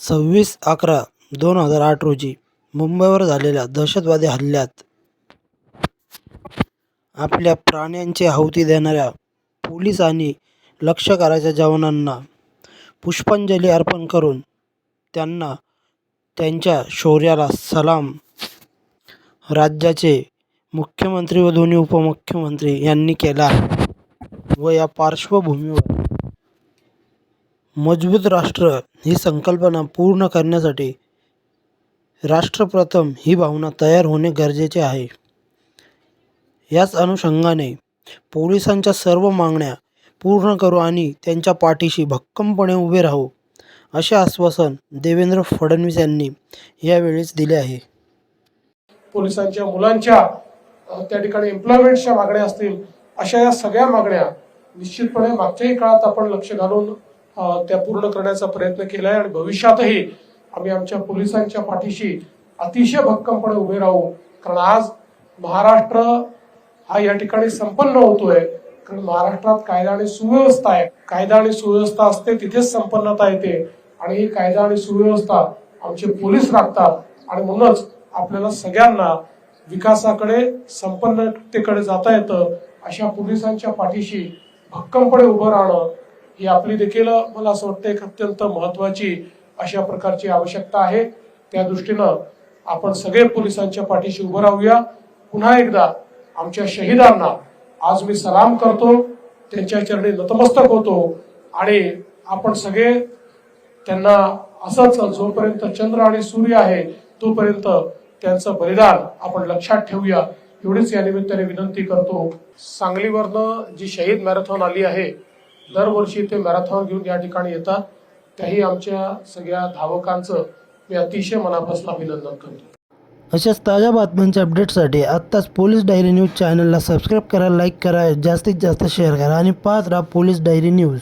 सव्वीस अकरा दोन हजार आठ रोजी मुंबईवर झालेल्या दहशतवादी हल्ल्यात आपल्या प्राण्यांचे आहुती देणाऱ्या पोलीस आणि लष्कराच्या जवानांना पुष्पांजली अर्पण करून त्यांना त्यांच्या शौर्याला सलाम. राज्याचे मुख्यमंत्री व दोन्ही उपमुख्यमंत्री यांनी केला व या पार्श्वभूमीवर मजबूत राष्ट्र ही संकल्पना पूर्ण करण्यासाठी राष्ट्रप्रथम ही भावना तयार होणे गरजेचे आहे. याच अनुषंगाने पोलिसांच्या सर्व मागण्या पूर्ण करू आणि त्यांच्या पाठीशी भक्कमपणे उभे राहू असे आश्वासन देवेंद्र फडणवीस यांनी यावेळेस दिले आहे. पोलिसांच्या मुलांच्या त्या ठिकाणी एम्प्लॉयमेंटच्या मागण्या असतील अशा या सगळ्या मागण्या निश्चितपणे मागच्याही काळात आपण लक्ष घालून त्या पूर्ण करण्याचा प्रयत्न केला आहे आणि भविष्यातही आम्ही आमच्या पोलिसांच्या पाठीशी अतिशय भक्कमपणे उभे राहू. कारण आज महाराष्ट्र हा या ठिकाणी संपन्न होतोय. कारण महाराष्ट्रात कायदा आणि सुव्यवस्था आहे. कायदा आणि सुव्यवस्था असते तिथेच संपन्नता येते. आणि ही कायदा आणि सुव्यवस्था आमचे पोलीस राखतात. आणि म्हणूनच आपल्याला सगळ्यांना विकासाकडे संपन्नतेकडे जाता येतं अशा पोलिसांच्या पाठीशी भक्कमपणे उभं राहणं ही आपली देखील मला असं वाटतं एक अत्यंत महत्वाची अशा प्रकारची आवश्यकता आहे. त्या दृष्टीनं आपण सगळे पोलिसांच्या पाठीशी उभं राहूया. पुन्हा एकदा आमच्या शहीदांना आज मी सलाम करतो. त्यांच्या चरणी नतमस्तक होतो. आणि आपण सगळे त्यांना असंच जोपर्यंत चंद्र आणि सूर्य आहे तोपर्यंत त्यांचं बलिदान आपण लक्षात ठेवूया. एवढीच या निमित्ताने विनंती करतो. सांगलीवरनं जी शहीद मॅरेथॉन आली आहे दरवर्षी ते मॅरेथॉन घेऊन या ठिकाणी येतात. त्याही आमच्या सगळ्या धावकांचं मी अतिशय मनापासून अभिनंदन करतो. अशाच ताज्या बातम्यांच्या अपडेटसाठी आत्ताच पोलीस डायरी न्यूज चॅनलला सबस्क्राईब करा लाईक करा जास्तीत जास्त शेअर करा आणि पाहत राहा पोलीस डायरी न्यूज.